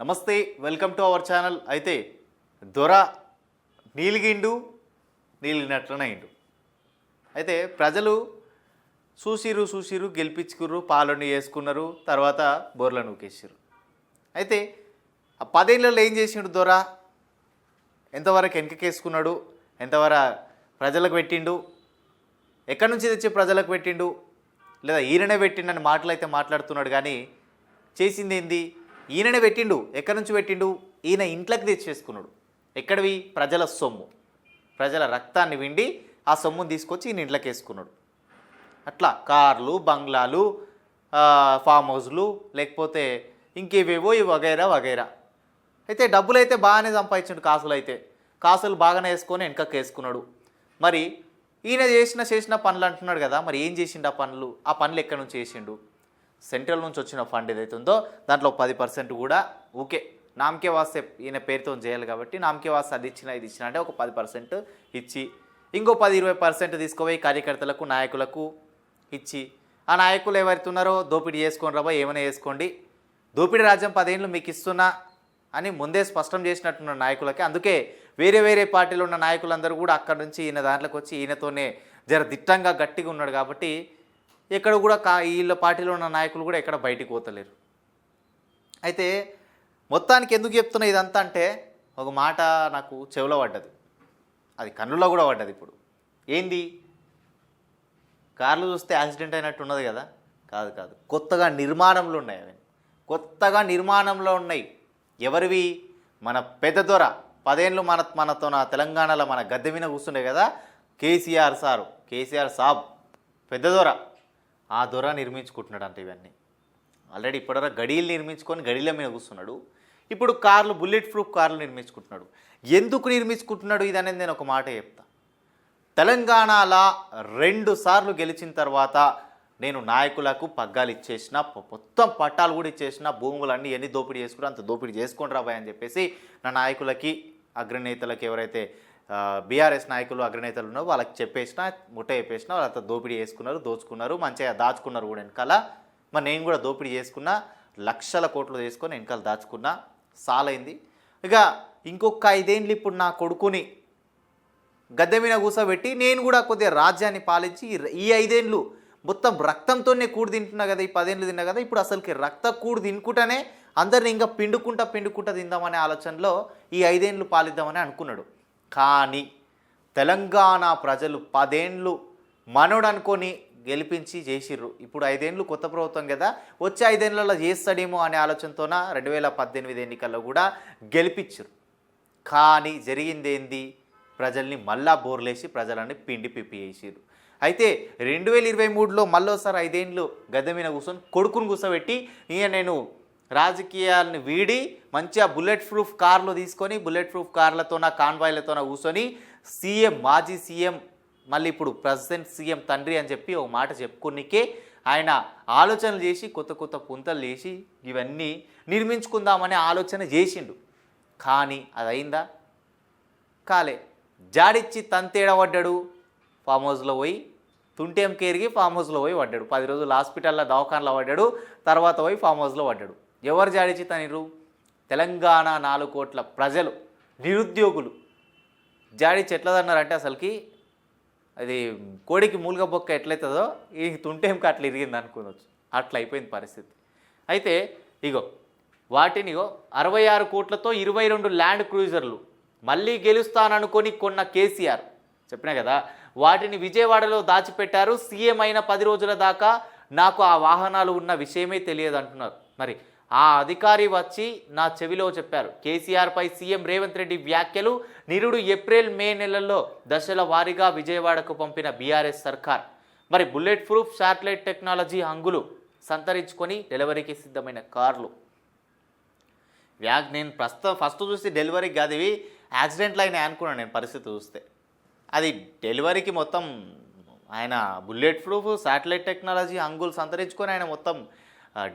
నమస్తే welcome to our channel. అయితే దొర నీలిగిండు నీలిగినట్లనైండు అయితే ప్రజలు చూసిరు చూసిరు గెలిపించుకుర్రు పాలన వేసుకున్నారు తర్వాత బోర్ల నూకేసిర్రు. అయితే ఆ పదేళ్ళలో ఏం చేసిండు దొర? ఎంతవరకు వెనకకేసుకున్నాడు? ఎంతవరకు ప్రజలకు పెట్టిండు? ఎక్కడి నుంచి తెచ్చి ప్రజలకు పెట్టిండు? లేదా ఈయననే పెట్టిండని మాటలు అయితే మాట్లాడుతున్నాడు కానీ చేసింది ఏంది? ఈయననే పెట్టిండు ఎక్కడి నుంచి పెట్టిండు? ఈయన ఇంట్లోకి తెచ్చేసుకున్నాడు. ఎక్కడివి? ప్రజల సొమ్ము. ప్రజల రక్తాన్ని విండి ఆ సొమ్ముని తీసుకొచ్చి ఈయన ఇంట్లోకి వేసుకున్నాడు. అట్లా కార్లు బంగ్లాలు ఫామ్ హౌస్లు లేకపోతే ఇంకేవేవో ఈ వగైరా వగైరా. అయితే డబ్బులు అయితే బాగానే సంపాదించాడు కాసులు అయితే. కాసులు బాగానే వేసుకొని వెనకకి వేసుకున్నాడు. మరి ఈయన చేసిన చేసిన పనులు అంటున్నాడు కదా మరి ఏం చేసిండు ఆ పనులు? ఆ పనులు ఎక్కడి నుంచి చేసిండు? సెంట్రల్ నుంచి వచ్చిన ఫండ్ ఏదైతే ఉందో దాంట్లో పది పర్సెంట్ కూడా ఓకే. నామకే వాస్తే ఈయన పేరుతో చేయాలి కాబట్టి నామకే వాస్తే అది ఇచ్చిన ఇది ఇచ్చిన అంటే ఒక పది పర్సెంట్ ఇచ్చి ఇంకో పది ఇరవై పర్సెంట్ తీసుకుపోయి కార్యకర్తలకు నాయకులకు ఇచ్చి ఆ నాయకులు ఎవరైతే ఉన్నారో దోపిడీ చేసుకొని రాబో ఏమైనా వేసుకోండి దోపిడీ రాజ్యం పదేళ్ళు మీకు ఇస్తున్నా అని ముందే స్పష్టం చేసినట్టున్న నాయకులకి అందుకే వేరే వేరే పార్టీలో ఉన్న నాయకులందరూ కూడా అక్కడి నుంచి ఈయన దాంట్లోకి వచ్చి ఈయనతోనే జర దిట్టంగా గట్టిగా ఉన్నాడు కాబట్టి ఎక్కడ కూడా కా వీళ్ళ పార్టీలో ఉన్న నాయకులు కూడా ఎక్కడ బయటికి పోతలేరు. అయితే మొత్తానికి ఎందుకు చెప్తున్నా ఇదంతా అంటే ఒక మాట నాకు చెవిలో పడ్డది. అది కన్నులో కూడా పడ్డది ఇప్పుడు. ఏంది? కార్లు చూస్తే యాక్సిడెంట్ అయినట్టు ఉన్నది కదా? కాదు కాదు. కొత్తగా నిర్మాణంలో ఉన్నాయి అవి. కొత్తగా నిర్మాణంలో ఉన్నాయి. ఎవరివి? మన పెద్ద దొర. పదేళ్ళు మన మనతో నా తెలంగాణలో మన గద్దె మీద కూర్చుండే కదా? కేసీఆర్ సారు. కేసీఆర్ సాబ్. పెద్ద దొర. ఆ దొర నిర్మించుకుంటున్నాడు అంట ఇవన్నీ. ఆల్రెడీ ఇప్పటివరకు గడీలు నిర్మించుకొని గడీల మీద కూర్చున్నాడు. ఇప్పుడు కార్లు బుల్లెట్ ప్రూఫ్ కార్లు నిర్మించుకుంటున్నాడు. ఎందుకు నిర్మించుకుంటున్నాడు ఇది అనేది నేను ఒక మాట చెప్తా. తెలంగాణలో రెండు సార్లు గెలిచిన తర్వాత నేను నాయకులకు పగ్గాలు ఇచ్చేసిన మొత్తం పట్టాలు కూడా ఇచ్చేసిన భూములన్నీ ఎన్ని దోపిడీ చేసుకున్నా అంత దోపిడీ చేసుకొని రాబాయ్ అని చెప్పేసి నా నాయకులకి అగ్రనేతలకు ఎవరైతే బీఆర్ఎస్ నాయకులు అగ్రనేతలు ఉన్నారు వాళ్ళకి చెప్పేసిన ముట్ట చెప్పేసిన వాళ్ళంతా దోపిడీ చేసుకున్నారు దోచుకున్నారు మంచిగా దాచుకున్నారు కూడా వెనకాల. మరి నేను కూడా దోపిడీ చేసుకున్నా లక్షల కోట్లు చేసుకొని వెనకాల దాచుకున్నా సాలైంది. ఇక ఇంకొక ఐదేండ్లు ఇప్పుడు నా కొడుకుని గద్దె మీద కూర్చోబెట్టి నేను కూడా కొద్దిగా రాజ్యాన్ని పాలించి ఈ- ఈ ఐదేండ్లు మొత్తం రక్తంతోనే కూడు తింటున్నా కదా ఈ పదేళ్ళు తిన్నా కదా ఇప్పుడు అసలుకి రక్త కూడు తినుకుంటానే అందరిని ఇంకా పిండుకుంటా పిండుకుంటా తిందామనే ఆలోచనలో ఈ ఐదేండ్లు పాలిద్దామని అనుకున్నాడు. కానీ తెలంగాణ ప్రజలు పదేండ్లు మనోడనుకొని గెలిపించి చేసిర్రు. ఇప్పుడు ఐదేండ్లు కొత్త ప్రభుత్వం కదా వచ్చే ఐదేళ్ళలో చేస్తాడేమో అనే ఆలోచనతోన రెండు వేల పద్దెనిమిది ఎన్నికల్లో కూడా గెలిపించారు కానీ జరిగింది ఏంది ప్రజల్ని మళ్ళా బోర్లేసి ప్రజలని పిండి పిప్పి చేసిర్రు. అయితే రెండు వేల ఇరవై మూడులో మళ్ళోసారి ఐదేండ్లు గద్దె మీద కూర్చొని కొడుకుని కూర్చోబెట్టి ఇక నేను రాజకీయాలను వీడి మంచిగా బుల్లెట్ ప్రూఫ్ కార్లు తీసుకొని బుల్లెట్ ప్రూఫ్ కార్లతోన కాన్వాయ్లతోన కూర్చొని సీఎం మాజీ సీఎం మళ్ళీ ఇప్పుడు ప్రెసిడెంట్ సీఎం తండ్రి అని చెప్పి ఒక మాట చెప్పుకునికే ఆయన ఆలోచనలు చేసి కొత్త కొత్త పుంతలు చేసి ఇవన్నీ నిర్మించుకుందామనే ఆలోచన చేసిండు. కానీ అది అయిందా కాలే. జాడిచ్చి తంతేడ పడ్డాడు. ఫామ్ హౌస్లో పోయి తుంటేం కేరిగి ఫామ్ హౌస్లో పోయి పడ్డాడు. పది రోజులు హాస్పిటల్లో దవాఖానలో పడ్డాడు. తర్వాత పోయి ఫామ్ హౌస్లో పడ్డాడు. ఎవరు జాడిచ్చి తనిరు తెలంగాణ నాలుగు కోట్ల ప్రజలు నిరుద్యోగులు. జాడిచ్చి ఎట్లదన్నారంటే అసలుకి అది కోడికి మూలుగ బొక్క ఎట్లయితుందో ఈ తుంటేంకి అట్లా ఇరిగింది అనుకోవచ్చు. అట్లా అయిపోయింది పరిస్థితి. అయితే ఇగో వాటిని ఇగో అరవై ఆరు కోట్లతో ఇరవై రెండు ల్యాండ్ క్రూజర్లు మళ్ళీ గెలుస్తాననుకొని కొన్న కేసీఆర్. చెప్పినా కదా వాటిని విజయవాడలో దాచిపెట్టారు సీఎం అయిన పది రోజుల దాకా నాకు ఆ వాహనాలు ఉన్న విషయమే తెలియదు అంటున్నారు. మరి ఆ అధికారి వచ్చి నా చెవిలో చెప్పారు. కేసీఆర్పై సీఎం రేవంత్ రెడ్డి వ్యాఖ్యలు నిరుడు ఏప్రిల్ మే నెలల్లో దశల వారీగా విజయవాడకు పంపిన బీఆర్ఎస్ సర్కార్. మరి బుల్లెట్ ప్రూఫ్ శాటిలైట్ టెక్నాలజీ హంగులు సంతరించుకొని డెలివరీకి సిద్ధమైన కార్లు. వ్యాగ్ నేను ప్రస్తుతం ఫస్ట్ చూసి డెలివరీకి కాదు ఇవి యాక్సిడెంట్లు అయినాయి అనుకున్నాను నేను పరిస్థితి చూస్తే. అది డెలివరీకి మొత్తం ఆయన బుల్లెట్ ప్రూఫ్ శాటిలైట్ టెక్నాలజీ అంగులు సంతరించుకొని ఆయన మొత్తం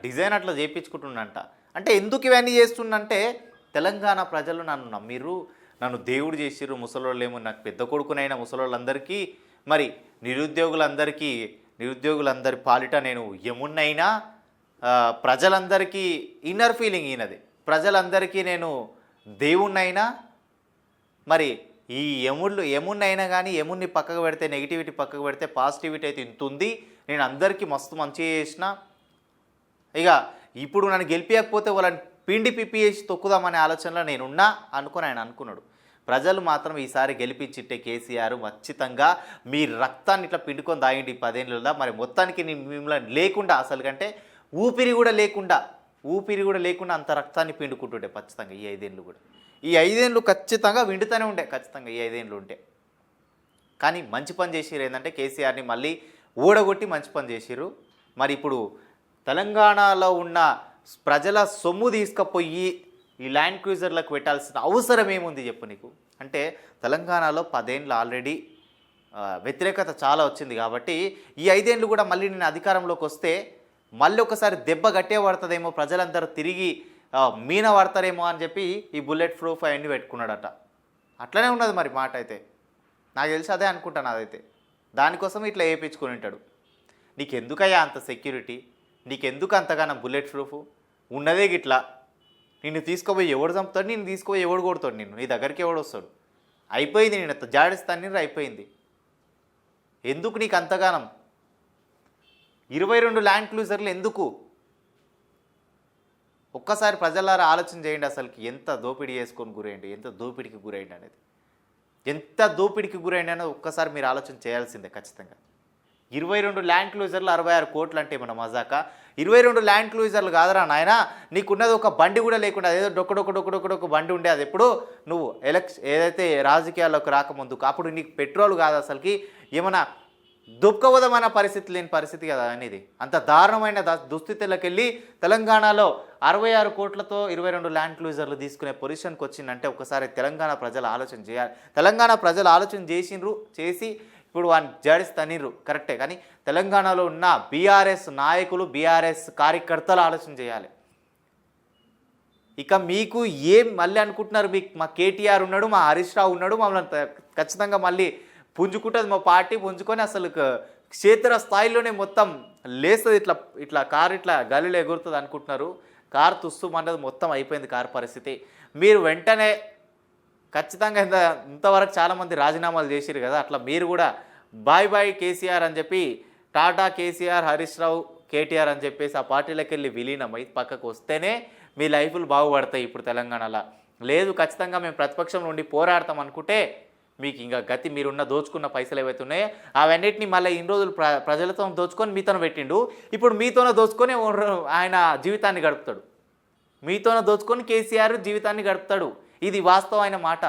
డిజైన్ అట్లా చేయించుకుంటుండంట అంటే ఎందుకు ఇవన్నీ చేస్తుండంటే తెలంగాణ ప్రజలు నన్ను నమ్మిర్రు నన్ను దేవుడు చేసిర్రు ముసలోళ్ళేమో నాకు పెద్ద కొడుకునైనా ముసలోళ్ళందరికీ మరి నిరుద్యోగులందరికీ నిరుద్యోగులందరి పాలిట నేను ఎమున్నైనా ప్రజలందరికీ ఇన్నర్ ఫీలింగ్ ఈయనది. ప్రజలందరికీ నేను దేవుణ్ణైనా మరి ఈ యముళ్ళు యముణ్ణైనా కానీ యముణ్ణి పక్కకు పెడితే నెగిటివిటీ పక్కకు పెడితే పాజిటివిటీ అయితే ఇంతుంది. నేను అందరికీ మస్తు మంచిగా చేసిన. ఇక ఇప్పుడు నన్ను గెలిపించకపోతే వాళ్ళని పిండి పిప్పి చేసి తొక్కుదామనే ఆలోచనలో నేనున్నా అనుకుని ఆయన అనుకున్నాడు. ప్రజలు మాత్రం ఈసారి గెలిపించిట్టే కేసీఆర్ ఖచ్చితంగా మీ రక్తాన్ని ఇట్లా పిండుకొని దాయండి పదేళ్ళలో మరి మొత్తానికి మిమ్మల్ని లేకుండా అసలు కంటే ఊపిరి కూడా లేకుండా ఊపిరి కూడా లేకుండా అంత రక్తాన్ని పిండుకుంటుండే ఖచ్చితంగా ఈ ఐదేళ్ళు కూడా. ఈ ఐదేళ్ళు ఖచ్చితంగా విండుతూనే ఉండే ఖచ్చితంగా ఈ ఐదేళ్ళు ఉంటే. కానీ మంచి పని చేసిరు ఏంటంటే కేసీఆర్ని మళ్ళీ ఊడగొట్టి మంచి పని చేసిరు మరి ఇప్పుడు తెలంగాణలో ఉన్న ప్రజల సొమ్ము తీసుకుపోయి ఈ ల్యాండ్ క్రూజర్లకు పెట్టాల్సిన అవసరం ఏముంది చెప్పు నీకు? అంటే తెలంగాణలో పదేండ్లు ఆల్రెడీ వ్యతిరేకత చాలా వచ్చింది కాబట్టి ఈ ఐదేండ్లు కూడా మళ్ళీ నేను అధికారంలోకి వస్తే మళ్ళీ ఒకసారి దెబ్బ గట్టే పడుతుందేమో ప్రజలందరూ తిరిగి మీన పడతారేమో అని చెప్పి ఈ బుల్లెట్ ప్రూఫ్ అవన్నీ పెట్టుకున్నాడట. అట్లనే ఉన్నది మరి మాట అయితే. నాకు తెలిసి అదే అనుకుంటాను అదైతే దానికోసం ఇట్లా వేయించుకొని ఉంటాడు. నీకెందుకయ్యా అంత సెక్యూరిటీ నీకెందుకు అంతగానో బుల్లెట్ ప్రూఫ్? ఉన్నదే గిట్లా. నిన్ను తీసుకుపోయి ఎవడు చంపుతాడు? నిన్ను తీసుకుపోయి ఎవడు కొడతాడు నిన్ను? నీ దగ్గరికి ఎవడు వస్తాడు? అయిపోయింది నేను జాడిస్తాను అయిపోయింది. ఎందుకు నీకు అంతగానం ఇరవై రెండు ల్యాండ్ క్లూజర్లు ఎందుకు? ఒక్కసారి ప్రజలారా ఆలోచన చేయండి అసలుకి ఎంత దోపిడీ చేసుకొని గురైండి ఎంత దోపిడీకి గురైండి అనేది. ఎంత దోపిడీకి గురైండి అనేది ఒక్కసారి మీరు ఆలోచన చేయాల్సిందే ఖచ్చితంగా. ఇరవై రెండు ల్యాండ్ క్లూజర్లు అరవై ఆరు కోట్లు అంటే మన మజాక. ఇరవై రెండు ల్యాండ్ క్లూజర్లు కాదురా నాయన. నీకున్నది ఒక బండి కూడా లేకుండా అదేదో డొక్క డొక్క డొక్క డొక్క డొక్క బండి ఉండే అది ఎప్పుడు నువ్వు ఎలక్ష ఏదైతే రాజకీయాల్లోకి రాకముందు అప్పుడు నీకు పెట్రోల్ కాదు అసలుకి. ఏమైనా దుఃఖవదమైన పరిస్థితి లేని పరిస్థితి కదా అనేది. అంత దారుణమైన ద- దుస్థితిలోకి వెళ్ళి తెలంగాణలో అరవై ఆరు కోట్లతో ఇరవై రెండు ల్యాండ్ క్లూజర్లు తీసుకునే పొజిషన్కి వచ్చిందంటే ఒకసారి తెలంగాణ ప్రజలు ఆలోచన చేయాలి. తెలంగాణ ప్రజలు ఆలోచన చేసిండ్రు చేసి ఇప్పుడు వాడిని జాడిస్తనిర్రు కరెక్టే. కానీ తెలంగాణలో ఉన్న బీఆర్ఎస్ నాయకులు బీఆర్ఎస్ కార్యకర్తలు ఆలోచన చేయాలి. ఇక మీకు ఏం మళ్ళీ అనుకుంటున్నారు? మీకు మా కేటీఆర్ ఉన్నాడు మా హరీష్ రావు ఉన్నాడు మమ్మల్ని ఖచ్చితంగా మళ్ళీ పుంజుకుంటుంది మా పార్టీ పుంజుకొని అసలు క్షేత్ర స్థాయిలోనే మొత్తం లేస్తుంది. ఇట్లా ఇట్లా కారు ఇట్లా గాలిలో ఎగురుతుంది అనుకుంటున్నారు. కారు తుస్సుమన్నది మొత్తం అయిపోయింది కారు పరిస్థితి. మీరు వెంటనే ఖచ్చితంగా ఇంత ఇంతవరకు చాలామంది రాజీనామాలు చేసిరు కదా అట్లా మీరు కూడా బాయ్ బాయ్ కేసీఆర్ అని చెప్పి టాటా కేసీఆర్ హరీష్ రావు కేటీఆర్ అని చెప్పేసి ఆ పార్టీలకు వెళ్ళి విలీనమై పక్కకు వస్తేనే మీ లైఫ్లు బాగుపడతాయి ఇప్పుడు తెలంగాణలో. లేదు ఖచ్చితంగా మేము ప్రతిపక్షం నుండి పోరాడతాం అనుకుంటే మీకు ఇంకా గతి మీరున్న దోచుకున్న పైసలు ఏవైతే ఉన్నాయో అవన్నిటిని మళ్ళీ ఇన్ని రోజులు ప్ర ప్రజలతో దోచుకొని మీతోనే పెట్టిండు. ఇప్పుడు మీతోనే దోచుకొని ఆయన జీవితాన్ని గడుపుతాడు. మీతోనే దోచుకొని కేసీఆర్ జీవితాన్ని గడుపుతాడు. ఇది వాస్తవమైన మాట.